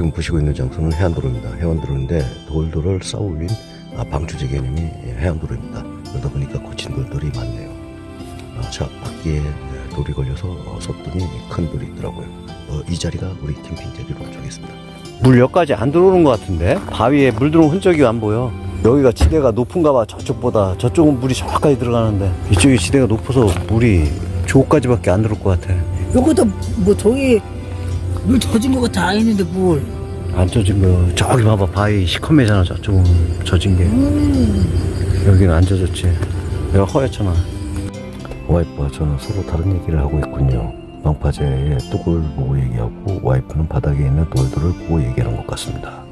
지금 보시고 있는 장소는 해안도로입니다. 해안도로인데 돌도를 쌓아 올린 아, 방추제 개념이 해안도로입니다. 그러다 보니까 거친 돌들이 많네요. 아, 자, 바퀴에 돌이 걸려서 어, 섰더니 큰 돌이 있더라고요. 어, 이 자리가 우리 캠핑 자리로 정했습니다. 물 여기까지 안 들어오는 것 같은데 바위에 물 들어온 흔적이 안 보여 여기가 지대가 높은가 봐 저쪽보다 저쪽은 물이 저까지 들어가는데 이쪽이 지대가 높아서 물이 저까지밖에 안 들어올 것 같아 요것도 뭐 저기 물 젖은 거 같아 있는데 뭘 안 젖은 거 저기 봐봐 바위 시커매잖아 저쪽은 젖은 게 음. 여기는 안 젖었지 여기가 허옇잖아 와이프와 저는 서로 다른 얘기를 하고 있군요. 방파제의 뚝을 보고 얘기하고 와이프는 바닥에 있는 돌들을 보고 얘기하는 것 같습니다.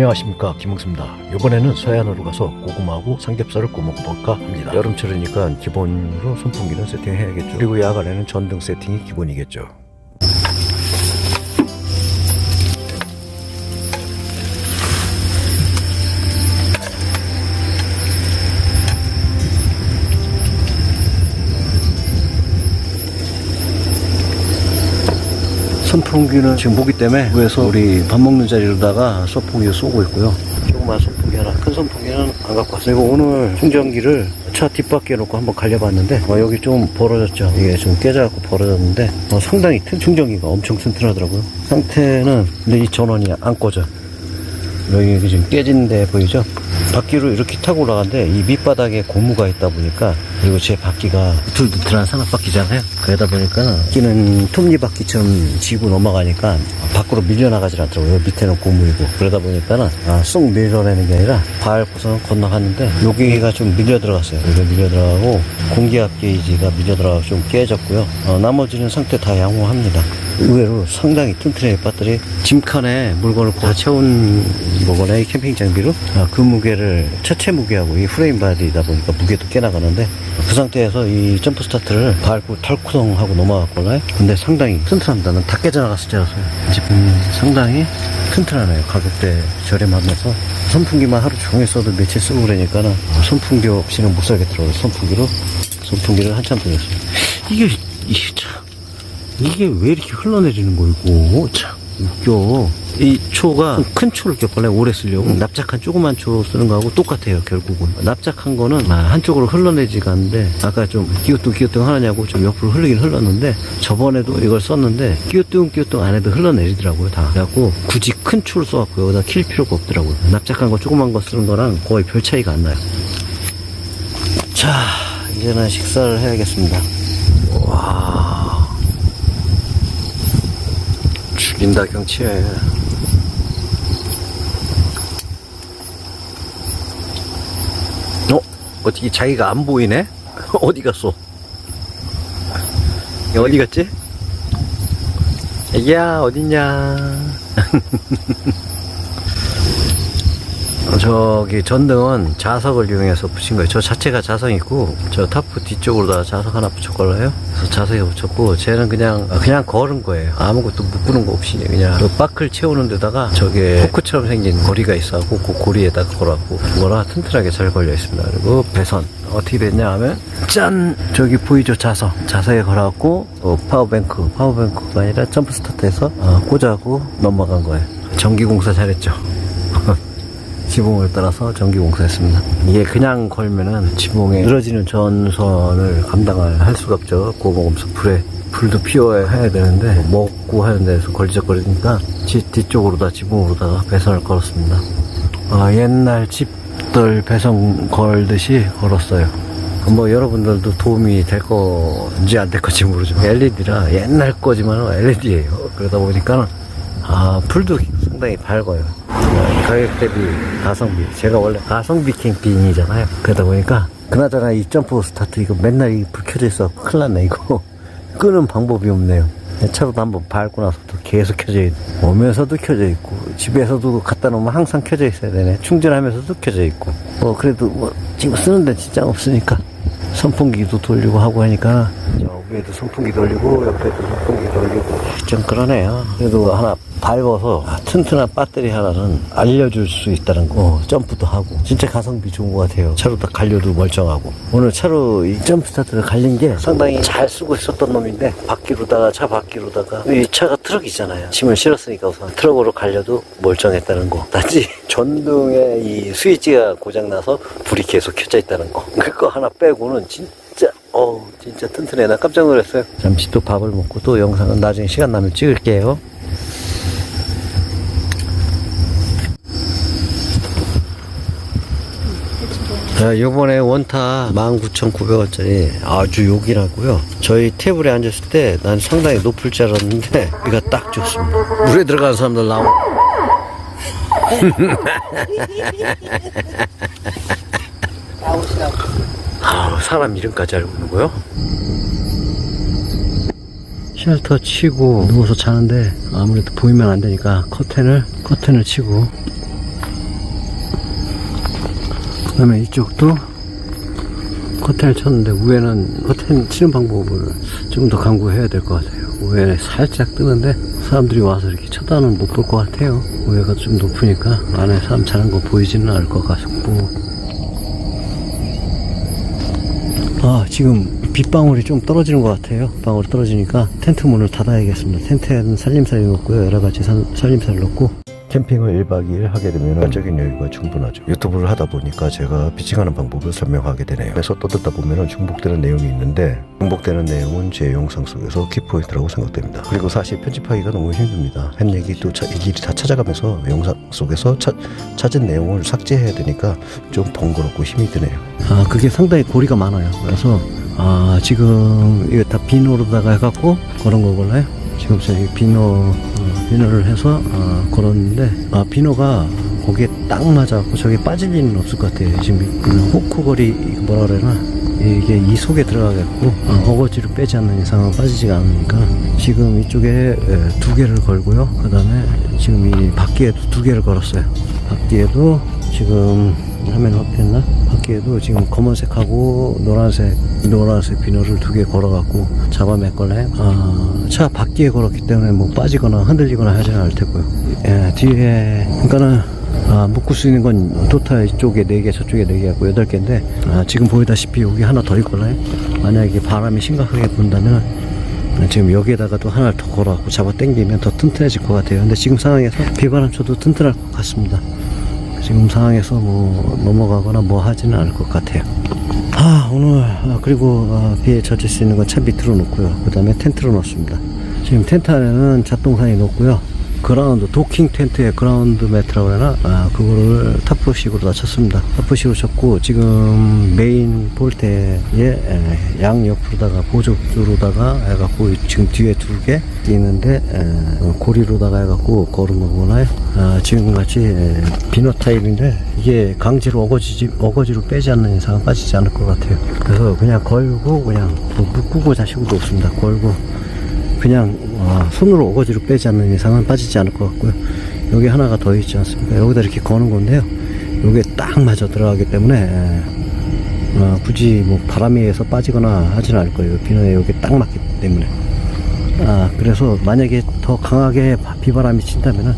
안녕하십니까 김홍수입니다. 이번에는 서해안으로 가서 고구마하고 삼겹살을 구워 먹어볼까 합니다. 여름철이니까 기본으로 선풍기는 세팅해야겠죠. 그리고 야간에는 전등 세팅이 기본이겠죠. 선풍기는 지금 보기 때문에 위에서 우리 밥 먹는 자리로다가 선풍기 쏘고 있고요. 조그만 선풍기 하나, 큰 선풍기는 안 갖고 왔어요. 그리고 오늘 충전기를 차 뒷바퀴에 놓고 한번 갈려봤는데 어, 여기 좀 벌어졌죠. 이게 좀 깨져갖고 벌어졌는데 어, 상당히 튼 충전기가 엄청 튼튼하더라고요. 상태는 근데 이 전원이 안 꺼져. 여기 지금 깨진 데 보이죠? 바퀴로 이렇게 타고 올라가는데 이 밑바닥에 고무가 있다 보니까 그리고 제 바퀴가 두틀두틀한 산악바퀴잖아요. 그러다 보니까 바퀴는 톱니바퀴처럼 지고 넘어가니까 밖으로 밀려나가질 않더라고요. 밑에는 고무이고 그러다 보니까 아, 쑥 밀어내는 게 아니라 밟고서 건너갔는데 여기가 좀 밀려 들어갔어요. 여기 밀려 들어가고 공기압 게이지가 밀려 들어가고 좀 깨졌고요. 어, 나머지는 상태 다 양호합니다. 의외로 상당히 튼튼해요 배터리 짐칸에 물건을 다 채운 거거나 이 캠핑 장비로 아, 그 무게를 차체 무게하고 이 프레임 바디다 보니까 무게도 꽤 나가는데 그 상태에서 이 점프 스타트를 밟고 털쿠덩하고 넘어갔거든요 근데 상당히 튼튼합니다 난 다 깨져나갔을 줄 알았어요 지금 상당히 튼튼하네요. 가격대 저렴하면서 선풍기만 하루 종일 써도 며칠 쓰고 그러니까는 선풍기 없이는 못 살겠더라고요. 선풍기로? 선풍기를 한참 돌렸어요. 이게 이게 참 이게 왜 이렇게 흘러내리는 거이고 참 웃겨 이 초가 큰 초를 꼈거나 오래 쓰려고 납작한 조그만 초 쓰는 거하고 똑같아요 결국은. 납작한 거는 아, 한쪽으로 흘러내지가 않는데 아까 좀 끼우뚱 끼우뚱 하느냐고 좀 옆으로 흘리긴 흘렀는데 저번에도 이걸 썼는데 끼우뚱 끼우뚱 안 해도 흘러내리더라고요 다. 그래갖고 굳이 큰 초를 써갖고 여기다 킬 필요가 없더라고요. 납작한 거 조그만 거 쓰는 거랑 거의 별 차이가 안 나요. 자 이제는 식사를 해야겠습니다. 와. 죽인다 경치에 어? 어떻게 자기가 안 보이네? 어디 갔어? 어디 갔지? 애기야 어딨냐 어, 저기 전등은 자석을 이용해서 붙인 거예요. 저 자체가 자석이고 저 타프 뒤쪽으로다 자석 하나 붙였걸로요. 그래서 자석에 붙였고 쟤는 그냥 아, 그냥 걸은 거예요. 아무것도 묶는 거 없이 그냥 그 바클 채우는 데다가 저게 포크처럼 생긴 고리가 있어갖고 그 고리에다가 걸었고 그거라 튼튼하게 잘 걸려 있습니다. 그리고 배선 어떻게 됐냐 하면 짠 저기 보이죠 자석 자석에 걸어갖고 어, 파워뱅크 파워뱅크가 아니라 점프 스타트해서 어, 꽂아고 넘어간 거예요. 전기 공사 잘했죠. 지붕을 따라서 전기 공사했습니다. 이게 그냥 걸면은 지붕에 늘어지는 전선을 감당을 할 수가 없죠. 고공검사 불에 불도 피워야 되는데 먹고 하는 데서 걸리적거리니까 지- 뒤쪽으로다 지붕으로다가 배선을 걸었습니다. 아, 옛날 집들 배선 걸듯이 걸었어요. 뭐 여러분들도 도움이 될 건지 안 될 건지 모르죠. LED라 옛날 거지만 LED예요. 그러다 보니까 아 불도 상당히 밝아요. 가격 대비 가성비. 제가 원래 가성비 캠핑이잖아요. 그러다 보니까 그나저나 이 점프 스타트 이거 맨날 이 불 켜져 있어 큰일 났네 이거 끄는 방법이 없네요. 차로도 한번 밟고 나서부터 계속 켜져 있고 오면서도 켜져 있고 집에서도 갖다 놓으면 항상 켜져 있어야 되네 충전하면서도 켜져 있고 뭐 그래도 뭐 지금 쓰는 데 진짜 없으니까 선풍기도 돌리고 하고 하니까 저 위에도 선풍기 돌리고 옆에도 선풍기 돌리고 좀 그러네요. 그래도 하나 밟아서 아, 튼튼한 배터리 하나는 알려줄 수 있다는 거 점프도 하고 진짜 가성비 좋은 것 같아요. 차로 딱 갈려도 멀쩡하고 오늘 차로 이 점프 스타트를 갈린 게 상당히 잘 쓰고 있었던 놈인데 바퀴로다가 차 바퀴로다가 이 차가 트럭이잖아요. 짐을 실었으니까 우선 트럭으로 갈려도 멀쩡했다는 거. 단지 전등에 이 스위치가 고장나서 불이 계속 켜져 있다는 거. 그거 하나 빼고는 진짜 어 진짜 튼튼해. 나 깜짝 놀랐어요. 잠시 또 밥을 먹고 또 영상은 나중에 시간 나면 찍을게요. 자, 요번에 원타 19,900원짜리 아주 욕이라고요. 저희 테이블에 앉았을 때 난 상당히 높을 줄 알았는데 이가 딱 좋습니다. 물에 들어가는 사람들 나오. 나오시라고. 아, 사람 이름까지 알고 있는 거요? 쉘터 치고 누워서 자는데 아무래도 보이면 안 되니까 커튼을 커튼을 치고 그 다음에 이쪽도 커튼을 쳤는데 위에는 커튼 치는 방법을 좀더 강구해야 될 것 같아요. 위에 살짝 뜨는데 사람들이 와서 이렇게 쳐다는 못 볼 것 같아요. 위에가 좀 높으니까 안에 사람 자는 거 보이지는 않을 것 같고 아, 지금 빗방울이 좀 떨어지는 것 같아요. 방울이 떨어지니까 텐트 문을 닫아야겠습니다. 텐트에는 살림살이 넣고요. 여러 가지 살- 살림살을 넣고. 캠핑을 1박 2일 하게 되면 시간적인 여유가 충분하죠. 유튜브를 하다 보니까 제가 피칭하는 방법을 설명하게 되네요. 그래서 떠들다 보면 중복되는 내용이 있는데 중복되는 내용은 제 영상 속에서 키포인트라고 생각됩니다. 그리고 사실 편집하기가 너무 힘듭니다. 한 얘기 또 차- 일일이 다 찾아가면서 영상 속에서 차- 찾은 내용을 삭제해야 되니까 좀 번거롭고 힘이 드네요. 아, 그게 상당히 고리가 많아요. 그래서, 아, 지금 이거 다 비누로다가 해갖고 그런 거걸나요? 지금 저기 비누, 어, 비누를 해서, 어, 걸었는데, 아, 비누가 거기에 딱 맞아갖고 저기 빠질 일은 없을 것 같아요. 지금 이 호크거리, 이거 뭐라 그래나? 이게 이 속에 들어가겠고 어, 거지로 빼지 않는 이상은 빠지지가 않으니까 지금 이쪽에 에, 두 개를 걸고요 그 다음에 지금 이 바퀴에도 두 개를 걸었어요 바퀴에도 지금 화면 확대했나? 바퀴에도 지금 검은색하고 노란색 노란색 비누를 두 개 걸어갖고 잡아 메걸래 아, 차 바퀴에 걸었기 때문에 뭐 빠지거나 흔들리거나 하지는 않을 테고요 예, 뒤에 그러니까는 아, 묶을 수 있는 건 토탈 이쪽에 4개, 저쪽에 4개 갖고 8개인데, 아, 지금 보이다시피 여기 하나 더 있거나요? 만약에 바람이 심각하게 분다면, 아, 지금 여기에다가 또 하나를 더 걸어갖고 잡아 당기면 더 튼튼해질 것 같아요. 근데 지금 상황에서 비바람 쳐도 튼튼할 것 같습니다. 지금 상황에서 뭐 넘어가거나 뭐 하지는 않을 것 같아요. 아, 오늘, 아, 그리고 아, 비에 젖을 수 있는 건 차 밑으로 놓고요. 그 다음에 텐트로 놓습니다. 지금 텐트 안에는 잡동산이 놓고요. 그라운드, 도킹 텐트에 그라운드 매트라고 하나? 아, 그거를 타프식으로 다 쳤습니다. 타프식으로 쳤고, 지금 메인 볼트에 에, 양 옆으로다가 보조로다가 해갖고, 지금 뒤에 두 개 있는데, 고리로다가 해갖고 걸은 거구나요. 아, 지금 같이 에, 비너 타입인데, 이게 강제로 어거지, 어거지로 빼지 않는 이상은 빠지지 않을 것 같아요. 그래서 그냥 걸고, 그냥 뭐 묶고 자시고도 없습니다. 걸고, 그냥 어, 손으로 어거지로 빼지 않는 이상은 빠지지 않을 것 같고요. 여기 하나가 더 있지 않습니까? 여기다 이렇게 거는 건데요. 요게 딱 맞아 들어가기 때문에 에, 어, 굳이 뭐 바람에 의해서 빠지거나 하지는 않을 거예요. 비너에 여기 딱 맞기 때문에. 아, 그래서 만약에 더 강하게 바- 비바람이 친다면은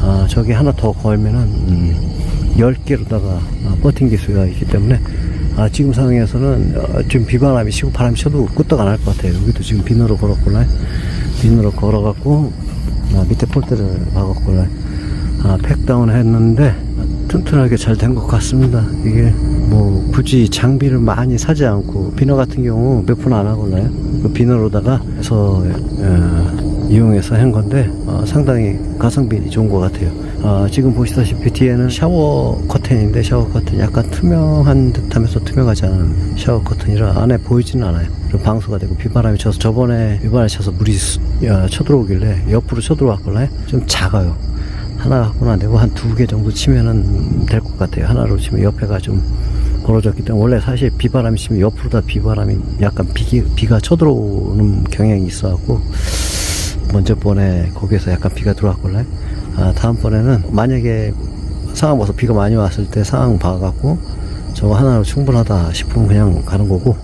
아, 저기 하나 더 걸면은 음, 10개로다가 아, 버틴 기수가 있기 때문에 아, 지금 상황에서는 어, 지금 비바람이 치고 바람이 쳐도 끄떡 안 할 것 같아요. 여기도 지금 비누로 걸었구나. 비누로 걸어갖고 아, 밑에 폴대를 박았구나. 아, 팩다운 했는데 튼튼하게 잘 된 것 같습니다. 이게 뭐 굳이 장비를 많이 사지 않고 비너 같은 경우 몇 푼 안 하거든요. 그 비너로다가 해서 어, 이용해서 한 건데 어, 상당히 가성비 좋은 것 같아요. 아, 지금 보시다시피 뒤에는 샤워 커튼인데 샤워 커튼 약간 투명한 듯하면서 투명하지 않은 샤워 커튼이라 안에 보이지는 않아요. 방수가 되고 비바람이 쳐서 저번에 비바람이 쳐서 물이 스- 야, 쳐들어오길래 옆으로 쳐들어왔길래 좀 작아요. 하나 갖고는 안 되고 한 두 개 정도 치면은 될 것 같아요. 하나로 치면 옆에가 좀 벌어졌기 때문에 원래 사실 비바람이 치면 옆으로 다 비바람이 약간 비, 비가 쳐들어오는 경향이 있어갖고 먼저 번에 거기에서 약간 비가 들어왔길래 아, 다음번에는 만약에 상황 봐서 비가 많이 왔을 때 상황 봐갖고 저거 하나로 충분하다 싶으면 그냥 가는 거고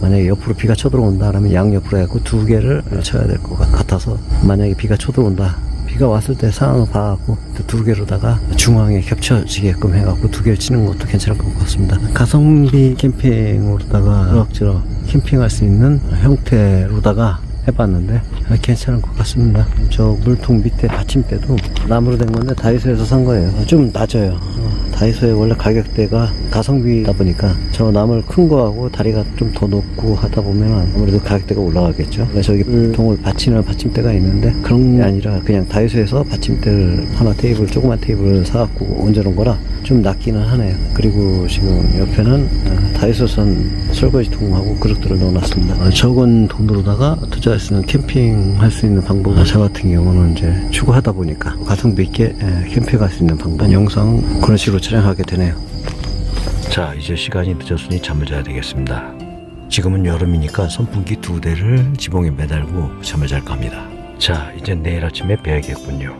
만약에 옆으로 비가 쳐들어온다 그러면 양옆으로 해갖고 두 개를 쳐야 될 것 같아서 만약에 비가 쳐들어온다 비가 왔을 때 상황을 봐갖고 그두 개로다가 중앙에 겹쳐지게끔 해갖고 두 개를 치는 것도 괜찮을 것 같습니다. 가성비 캠핑으로다가 그럭저럭 캠핑할 수 있는 형태로다가 해봤는데 아, 괜찮을 것 같습니다. 저 물통 밑에 받침대도 나무로 된 건데 다이소에서 산 거예요. 좀 낮아요. 어, 다이소에 원래 가격대가 가성비다 보니까 저 나물 큰 거하고 다리가 좀 더 높고 하다 보면 아무래도 가격대가 올라가겠죠. 그래서 저기 물통을 받치는 받침대가 있는데 그런 게 아니라 그냥 다이소에서 받침대를 하나 테이블 조그만 테이블을 사갖고 얹어놓은 거라 좀 낫기는 하네요. 그리고 지금 옆에는 어, 다이소선 설거지통하고 그릇들을 넣어놨습니다. 어, 적은 돈으로다가 투자할 수 있는 캠핑 할 수 있는 방법 저 같은 경우는 이제 추구하다 보니까 가성비 있게 에, 캠핑 갈수 있는 방법 영상 그런 식으로 촬영하게 되네요. 자, 이제 시간이 늦었으니 잠을 자야 되겠습니다. 지금은 여름이니까 선풍기 두 대를 지붕에 매달고 잠을 잘까 합니다. 자, 이제 내일 아침에 뵈야겠군요.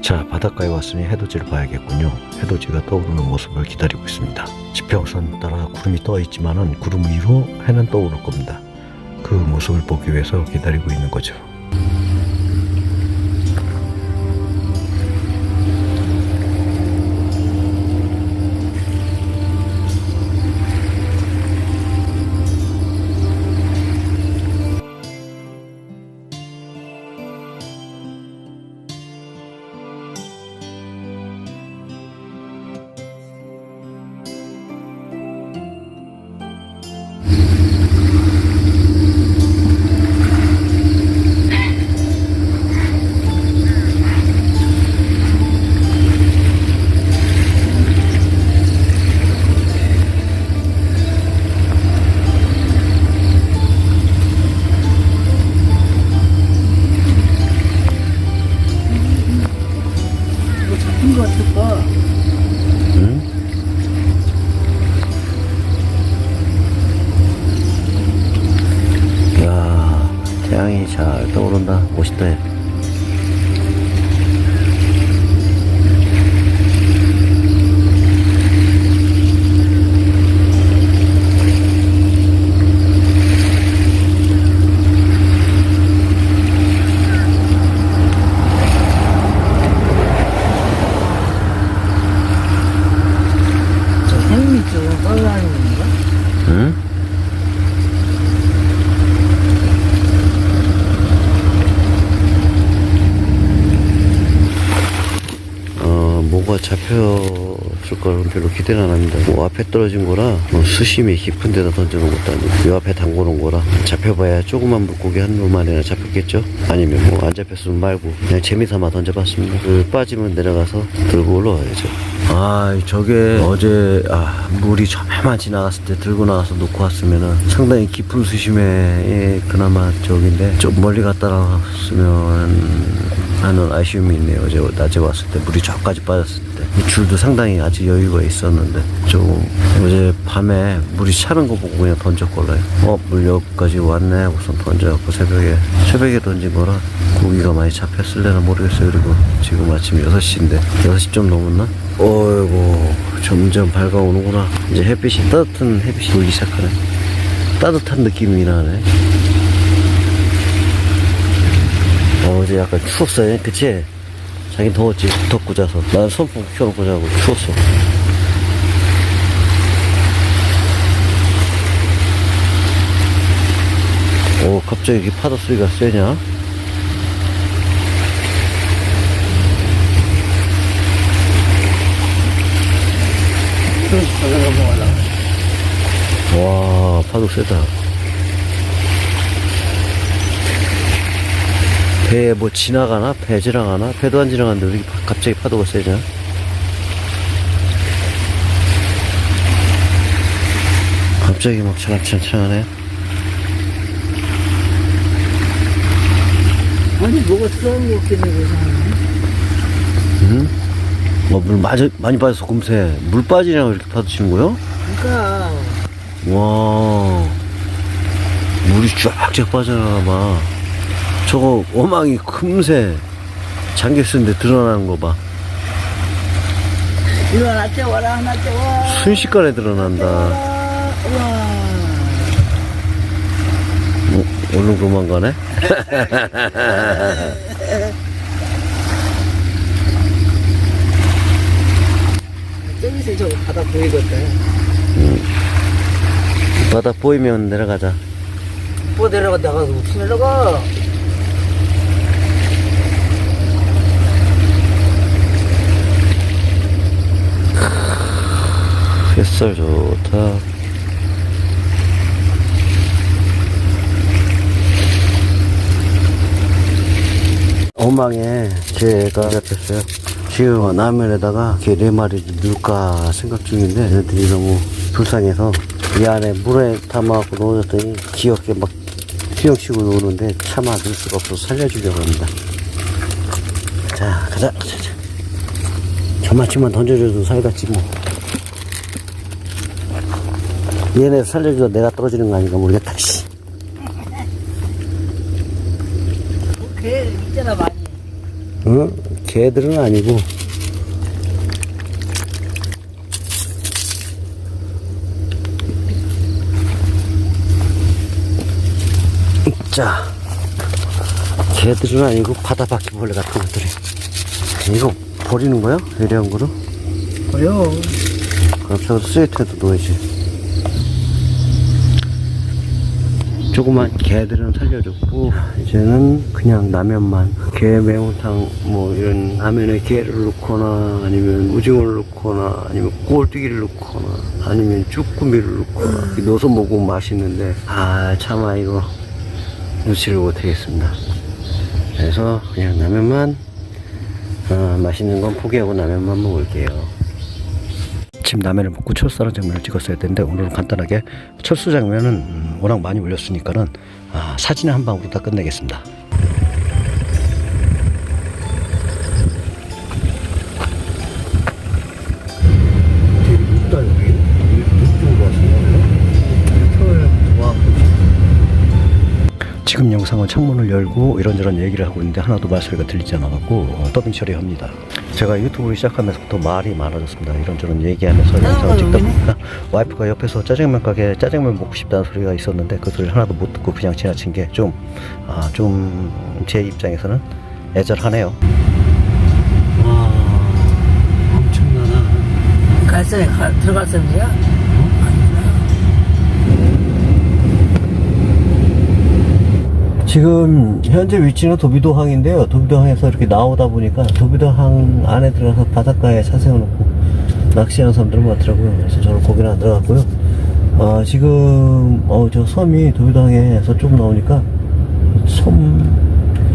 자, 바닷가에 왔으니 해돋이를 봐야겠군요. 해돋이가 떠오르는 모습을 기다리고 있습니다. 지평선 따라 구름이 떠 있지만은 구름 위로 해는 떠오를 겁니다. 그 모습을 보기 위해서 기다리고 있는 거죠. 잡혔을 거는 별로 기대는 안 합니다. 뭐 앞에 떨어진 거라 뭐 수심이 깊은 데다 던져놓은 것도 아니고 요 앞에 담궈놓은 거라 잡혀봐야 조그만 물고기 한 놈만이나 잡혔겠죠? 아니면 뭐 안 잡혔으면 말고 그냥 재미삼아 던져봤습니다. 그 빠지면 내려가서 들고 올라와야죠. 아, 저게 어제 아, 물이 저만 지나갔을 때 들고 나가서 놓고 왔으면은 상당히 깊은 수심에 예, 그나마 저긴데 좀 멀리 갔다 나왔으면 하는 아쉬움이 있네요. 어제 낮에 왔을 때 물이 저까지 빠졌을 때 줄도 상당히 아직 여유가 있었는데 조금 어제 밤에 물이 차는 거 보고 그냥 던졌걸래요. 어, 물 여기까지 왔네. 우선 던져갖고 새벽에 새벽에 던진 거라 고기가 많이 잡혔을래나 모르겠어요. 그리고 지금 아침 6시인데 6시 좀 넘었나? 어이구 점점 밝아오는구나. 이제 햇빛이 따뜻한 햇빛이 보기 시작하네. 따뜻한 느낌이 나네. 어제 약간 추웠어요. 그치? 자긴 더웠지. 덥고 자서. 나는 선풍 켜놓고 자고 추웠어. 오, 갑자기 이렇게 파도 소리가 세냐? 와, 파도 세다. 배에 뭐 지나가나? 배 지나가나? 배도 안 지나가는데 왜 이렇게 파- 갑자기 파도가 세냐? 갑자기 막 차락차락하네. 아니 뭐가 들어온 거 없겠네 그 사람. 응? 어, 물 많이, 많이 빠져서 금세. 물 빠지냐고 이렇게 파도 치는 거요? 그러니까 와. 물이 쫙쫙 빠져나가 봐. 저거 어망이 금세 잠겨 쓰는데 드러나는 거 봐. 하나 떼와라 하나 떼와 순식간에 드러난다. 뭐, 얼른 그만 가네? 저기서 저 바다 보이거든 바다 보이면 내려가자. 뭐 내려가다가 어떻게 내려가 햇살 좋다. 어망에 개가 잡혔어요. 지금 라면에다가 개 네 마리 넣을까 생각 중인데 애들이 너무 불쌍해서 이 안에 물에 담아갖고 넣어줬더니 귀엽게 막 휘영치고 노는데 차마 넣을 수가 없어서 살려주려고 합니다. 자, 가자. 가자, 가자. 저만치만 던져줘도 살겠지 뭐. 얘네 살려주다 내가 떨어지는 거 아닌가 모르겠다, 씨. 걔 있잖아 많이 어? 개들은 아니고. 자, 개들은 아니고 바다 바퀴벌레 같은 것들이. 이거 버리는 거야? 예리한 거로? 보여 그럼 저거 스웨터에도 넣어야지. 조그만 개들은 살려줬고, 이제는 그냥 라면만. 게 매운탕, 뭐, 이런 라면에 게를 넣거나, 아니면 오징어를 넣거나, 아니면 꼴뚜기를 넣거나, 아니면 쭈꾸미를 넣거나, 넣어서 먹으면 맛있는데, 아, 차마 이거, 놓지를 못하겠습니다. 그래서 그냥 라면만, 아, 맛있는 건 포기하고 라면만 먹을게요. 지금 라면을 먹고 철사랑 장면을 찍었어야 되는데 오늘은 간단하게 철수 장면은 음, 워낙 많이 올렸으니까는 아, 사진을 한 방으로 다 끝내겠습니다. 지금 영상은 창문을 열고 이런저런 얘기를 하고 있는데 하나도 말소리가 들리지 않아갖고 어, 더빙 처리합니다. 제가 유튜브를 시작하면서부터 말이 많아졌습니다. 이런저런 얘기하면서 영상을 찍다 보니까 와이프가 옆에서 짜장면 가게 짜장면 먹고 싶다는 소리가 있었는데 그 소리를 하나도 못 듣고 그냥 지나친 게 좀 아, 좀 제 입장에서는 애절하네요. 와 엄청나다. 갈 사람이 가, 들어갈 사람이야? 지금 현재 위치는 도비도항인데요. 도비도항에서 이렇게 나오다 보니까 도비도항 안에 들어가서 바닷가에 차 세워놓고 낚시하는 사람들은 많더라고요. 그래서 저는 거기는 안 들어갔고요. 어, 지금 어, 저 섬이 도비도항에서 좀 나오니까 섬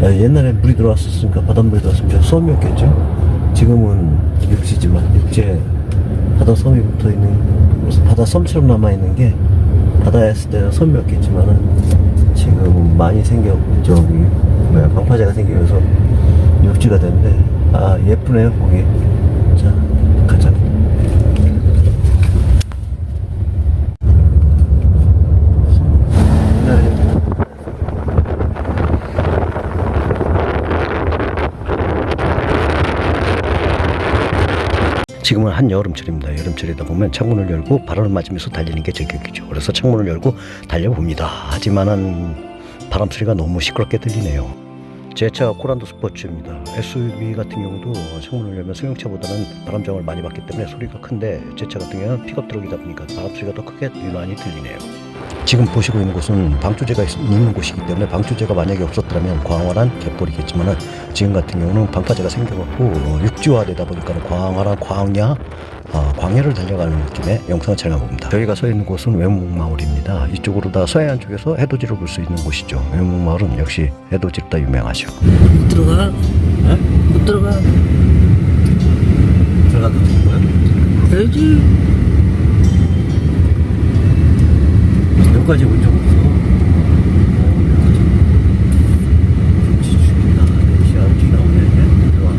야, 옛날에 물이 들어왔었으니까 바닷물이 들어왔으면 저 섬이었겠죠. 지금은 육지지만 육지에 바다 섬이 붙어 있는 바다 섬처럼 남아 있는 게 바다에 있을 때는 섬이었겠지만은 지금 많이 생겨 저기 뭐야 방파제가 생기면서 육지가 됐는데 아 예쁘네요 거기 자 가자 지금은 한여름철입니다. 여름철이다 보면 창문을 열고 바람을 맞으면서 달리는 게 제격이죠. 그래서 창문을 열고 달려봅니다. 하지만은 바람 소리가 너무 시끄럽게 들리네요. 제 차가 코란도 스포츠입니다. SUV 같은 경우도 창문을 열면 승용차보다는 바람장을 많이 받기 때문에 소리가 큰데 제 차 같은 경우는 픽업 트럭이다 보니까 바람 소리가 더 크게 유난히 들리네요. 지금 보시고 있는 곳은 방조제가 있- 있는 곳이기 때문에 방조제가 만약에 없었더라면 광활한 갯벌이겠지만은 지금 같은 경우는 방파제가 생겨갖고 어, 육지화되다 보니까 광활한 광야 아, 광야를 달려가는 느낌의 영상을 촬영해봅니다. 저희가 서 있는 곳은 외목마을입니다. 이쪽으로 다 서해안 쪽에서 해돋이를 볼 수 있는 곳이죠. 외목마을은 역시 해돋이로 다 유명하죠. 못 들어가 못 들어가 들어가도 되는 거야? 되지 여기까지 온적 없어. 김치 죽인다. 시간 뒤 나오네. 들어와.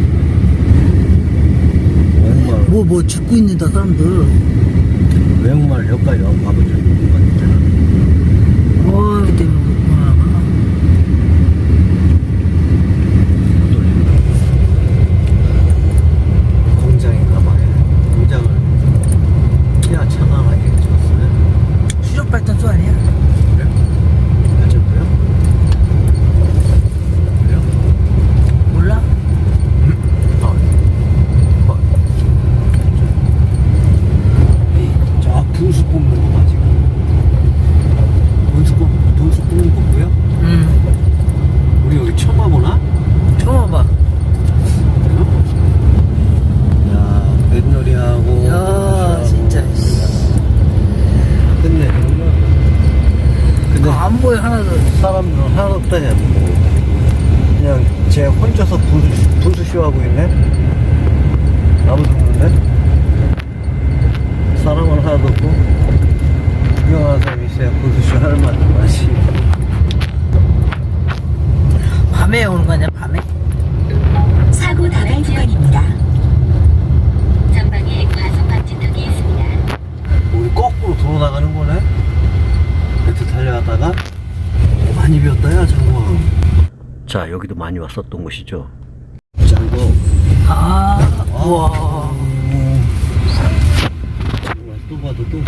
외국말, 뭐뭐 죽고 있는다 사람들 외국말 여기까지 와본 적이 없는 것 같아. 어 그렇기 때문에 그렇구나. 공장인가 봐요. 공장 하다냐고. 쟤 혼자서 분수, 분수쇼 하고 있네? 아무도 없는데? 사람은 하나도 없고, 구경하는 사람이 있어야 분수쇼 할 만한 맛이. 밤에 오는 거 아니야 밤에? 사고 다발 구간입니다. 전방에 과속 방지턱이 있습니다. 우리 거꾸로 도로 나가는 거네? 밑에 달려가다가 많이 비었다 야 장관 자 여기도 많이 왔었던 곳이죠 짱구 아 우와 정말 또 봐도 또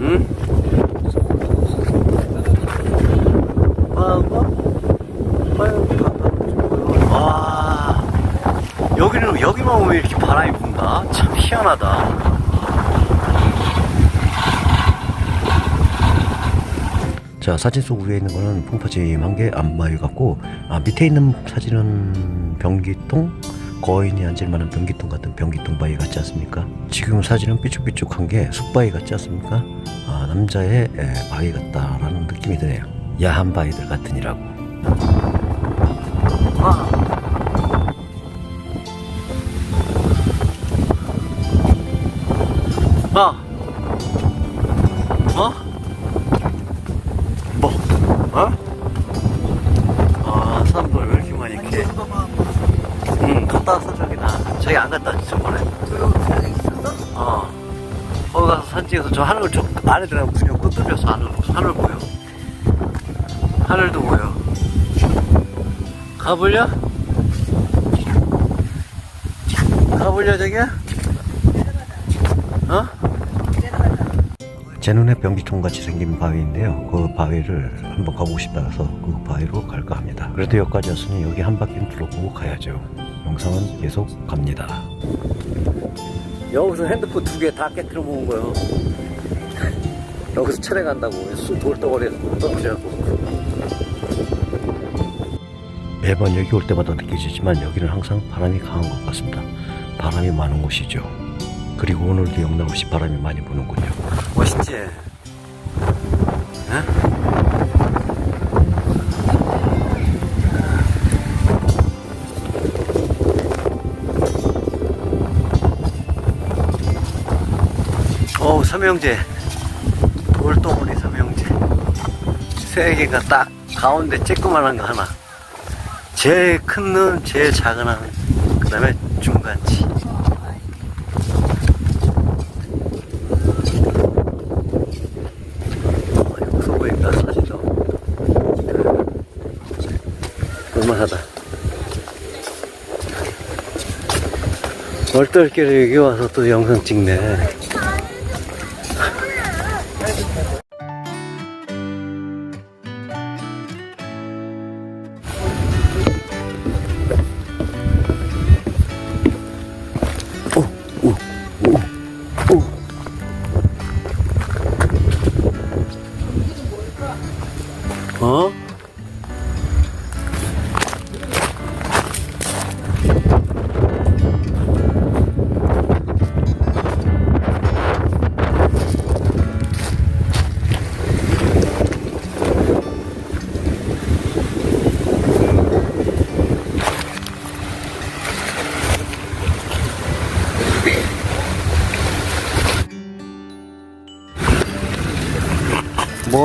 응? 아, 뭐? 와, 여기는, 여기만 오면 이렇게 바람이 분다? 참 희한하다. 자, 사진 속 위에 있는 거는 풍파짐한 게 안마유 같고, 아, 밑에 있는 사진은 변기통? 거인이 앉을 만한 변기통 같은 변기통 바위 같지 않습니까? 지금 사진은 삐죽삐죽한 게 숲바위 같지 않습니까? 아, 남자의 에, 바위 같다라는 느낌이 드네요. 야한 바위들 같으니라고. 아! 어? 갔다 왔어, 저기나. 저기 안 갔다 왔지, 저번에. 어. 거기 가서 사진 찍어서 저 하늘 저 안에 들어가면 그냥 꽃 뚫려서 하늘, 하늘 보여. 하늘도 보여. 가볼려? 가볼려, 저기야? 어? 제 눈에 변기통 같이 생긴 바위인데요. 그 바위를 한번 가보고 싶다 해서 그 바위로 갈까 합니다. 그래도 여기까지 왔으니 여기 한 바퀴는 둘러보고 가야죠. 영상은 계속 갑니다. 여기서 핸드폰 두 개 다 깨뜨려 먹은 거예요. 여기서 촬영한다고 술 돌덩어리에서 떨어지라고. 매번 여기 올 때마다 느껴지지만 여기는 항상 바람이 강한 것 같습니다. 바람이 많은 곳이죠. 그리고 오늘도 영락없이 바람이 많이 부는군요. 멋있지? 에? 삼형제. 돌덩어리 삼형제. 세 개가 딱 가운데 쬐끄만한 거 하나. 제일 큰 눈, 제일 작은 한, 그 다음에 중간치. 보니까 사진도 볼만하다. 얼떨결에 여기 와서 또 영상 찍네.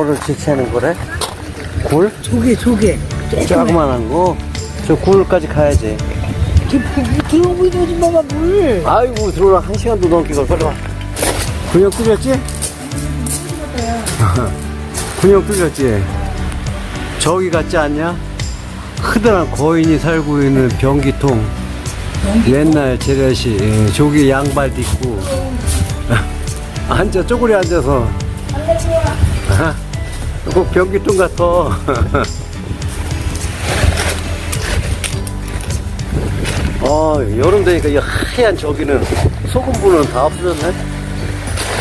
뭐를 지체하는 거래? 골? 조개 조개 조그만한 거? 저 굴까지 가야지. 들어오고 있는 마마 물 아이고, 들어오라 한 시간도 넘게 걸, 빨리 와. 근육 뚫렸지? 근육 뚫렸지? 저기 같지 않냐? 크다란 거인이 살고 있는 변기통. 옛날 재래시, 예, 저기 양발 딛고. 앉아, 쪼그리 앉아서. 꼭 변기통 같아. 어, 여름 되니까 이 하얀 저기는 소금분은 다 없어졌네.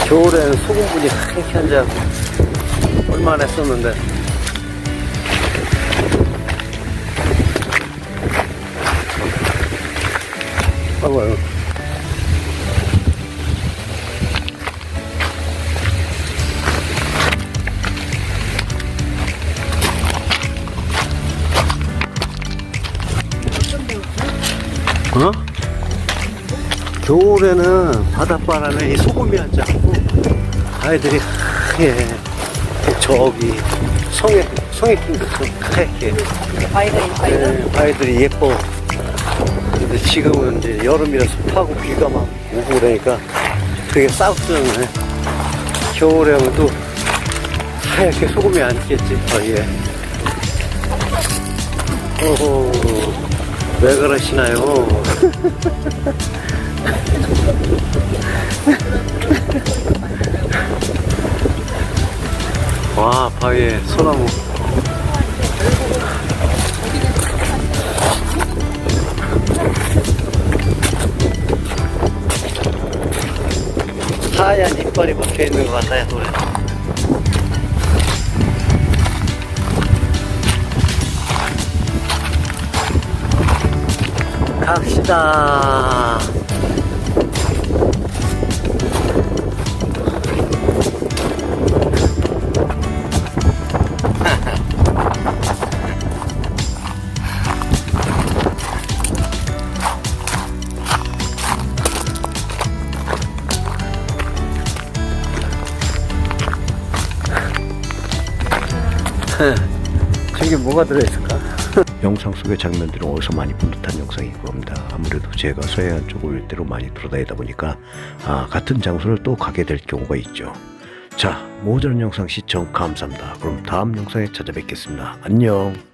겨울에는 소금분이 하얗게 한자 얼마나 했었는데. 봐봐요. 겨울에는 바닷바람에 이 소금이 앉아갖고 아이들이 하얘 저기 성에 성에 낀 것처럼 하얗게. 바이든 네, 아이들이 예뻐. 근데 지금은 이제 여름이라서 파고 비가 막 오고 그러니까 되게 싸우잖아요. 겨울에 오면 또 하얗게 소금이 앉겠지 거기에. 오호 왜 그러시나요 와 바위에 소나무 하얀 이빨이 박혀 있는 것 같아요, 노래. 갑시다. 뭐가 들어있을까? 영상 속의 장면들은 어디서 많이 본 듯한 영상일 겁니다. 아무래도 제가 서해안 쪽을 때로 많이 돌아다니다 보니까 아, 같은 장소를 또 가게 될 경우가 있죠. 자, 모든 영상 시청 감사합니다. 그럼 다음 영상에 찾아뵙겠습니다. 안녕.